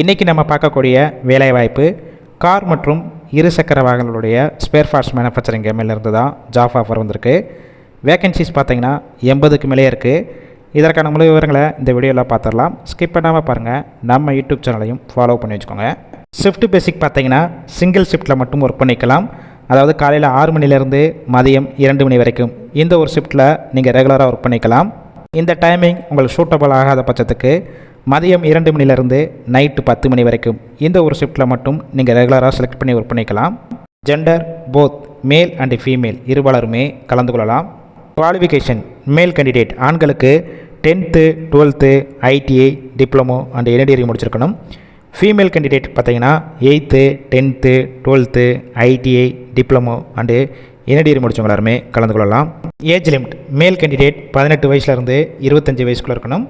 இன்றைக்கி நம்ம பார்க்கக்கூடிய வேலைவாய்ப்பு கார் மற்றும் இருசக்கர வாகனங்களுடைய ஸ்பேர் பார்ட்ஸ் மேனுஃபேக்சரிங் இருந்து தான் ஜாப் ஆஃபர் வந்திருக்கு. வேகன்சிஸ் பார்த்தீங்கன்னா எண்பதுக்கு மேலே இருக்குது இதற்கான முழு விவரங்களை இந்த வீடியோவில் பார்த்துடலாம். ஸ்கிப் பண்ணாமல் பாருங்கள் நம்ம யூடியூப் சேனலையும் ஃபாலோ பண்ணி வச்சுக்கோங்க. ஷிஃப்ட் பேசிக் பார்த்தீங்கன்னா சிங்கிள் ஷிஃப்ட்டில் மட்டும் ஒர்க் பண்ணிக்கலாம். அதாவது காலையில் ஆறு மணிலேருந்து மதியம் இரண்டு மணி வரைக்கும் இந்த ஒரு ஷிஃப்ட்டில் நீங்கள் ரெகுலராக ஒர்க் பண்ணிக்கலாம். இந்த டைமிங் உங்களுக்கு சூட்டபிள் ஆகாத பட்சத்துக்கு மதியம் இரண்டு மணிலேருந்து நைட்டு பத்து மணி வரைக்கும் இந்த ஒரு ஷிஃப்ட்டில் மட்டும் நீங்கள் ரெகுலராக செலக்ட் பண்ணி ஒர்க் பண்ணிக்கலாம். Gender both male and female இருபாலருமே கலந்து கொள்ளலாம். குவாலிஃபிகேஷன் மேல் கேண்டிடேட் ஆண்களுக்கு tenth twelfth ITI diploma and engineering முடிச்சிருக்கணும். ஃபீமேல் கேண்டிடேட் பார்த்தீங்கன்னா eighth tenth twelfth ITI diploma and engineering முடித்தவங்க எல்லாருமே கலந்து கொள்ளலாம். ஏஜ் லிமிட் மேல் கேண்டிடேட் பதினெட்டு வயசுலேருந்து இருபத்தஞ்சி வயசுக்குள்ளே இருக்கணும்.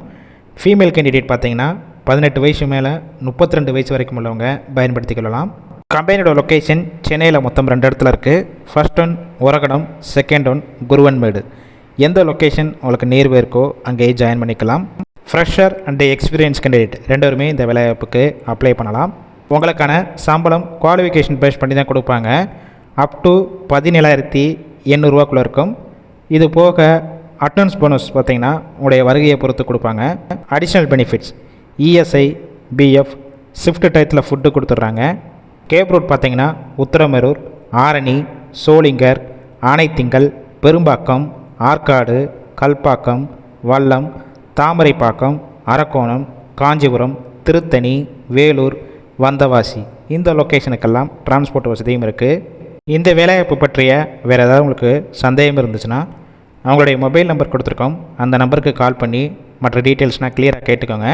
ஃபீமேல் கேண்டிடேட் பார்த்தீங்கன்னா பதினெட்டு வயசு மேலே முப்பத்தி ரெண்டு வயசு வரைக்கும் உள்ளவங்க பயன்படுத்திக் கொள்ளலாம். கம்பெனியோட லொக்கேஷன் சென்னையில் மொத்தம் ரெண்டு இடத்துல இருக்குது first one Oragadam second one Guruvanmedu. எந்த லொக்கேஷன் உங்களுக்கு நேர்வு இருக்கோ அங்கேயே ஜாயின் பண்ணிக்கலாம். ஃப்ரெஷர் அண்ட் எக்ஸ்பீரியன்ஸ் கேண்டிடேட் ரெண்டுமே இந்த வேலைவாய்ப்புக்கு அப்ளை பண்ணலாம். உங்களுக்கான சம்பளம் குவாலிஃபிகேஷன் பேஸ் பண்ணி தான் கொடுப்பாங்க. அப் டு பதினேழாயிரத்தி எண்ணூறுரூவாக்குள்ளே இருக்கும். இது போக அட்டனன்ஸ் போனஸ் பார்த்தீங்கன்னா உங்களுடைய வருகையை பொறுத்து கொடுப்பாங்க. Additional benefits ESI PF shift டயத்தில் ஃபுட்டு கொடுத்துட்றாங்க. கேப் ரோட் பார்த்தீங்கன்னா உத்தரமேரூர் ஆரணி சோளிங்கர் ஆனைத்திங்கள் பெரும்பாக்கம் ஆற்காடு கல்பாக்கம் வல்லம் தாமரைப்பாக்கம் அரக்கோணம் காஞ்சிபுரம் திருத்தணி வேலூர் வந்தவாசி. இந்த லொக்கேஷனுக்கெல்லாம் டிரான்ஸ்போர்ட் வசதியும் இருக்குது இந்த வேலைவாய்ப்பு பற்றிய வேறு ஏதாவது உங்களுக்கு சந்தேகம் இருந்துச்சுன்னா அவங்களுடைய மொபைல் நம்பர் கொடுத்துருக்கோம். அந்த நம்பருக்கு கால் பண்ணி மற்ற டீட்டெயில்ஸ்னால் கிளியராக கேட்டுக்கோங்க.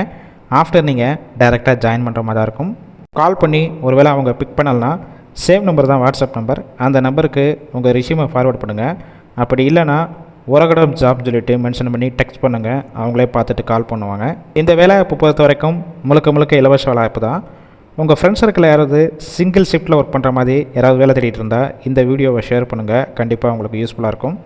ஆஃப்டர் நீங்கள் டைரெக்டாக ஜாயின் பண்ணுற மாதிரி தான் இருக்கும். கால் பண்ணி ஒருவேளை அவங்க பிக் பண்ணலனா சேம் நம்பர் தான் வாட்ஸ்அப் நம்பர் அந்த நம்பருக்கு உங்கள் ரிஷ்யூமை ஃபார்வர்ட் பண்ணுங்கள் அப்படி இல்லைனா உரகடம் ஜாப் சொல்லிட்டு மென்ஷன் பண்ணி டெக்ஸ்ட் பண்ணுங்கள் அவங்களே பார்த்துட்டு கால் பண்ணுவாங்க. இந்த வேலைவாய்ப்பு பொறுத்த வரைக்கும் முழுக்க முழுக்க இலவச வேலைவாய்ப்பு தான். உங்கள் ஃப்ரெண்ட்ஸ் சர்க்கிள் யாராவது சிங்கிள் ஷிஃப்ட்டில் ஒர்க் பண்ணுற மாதிரி யாராவது வேலை தேடிட்டு இருந்தால் இந்த வீடியோவை ஷேர் பண்ணுங்கள் கண்டிப்பாக உங்களுக்கு யூஸ்ஃபுல்லாக இருக்கும்.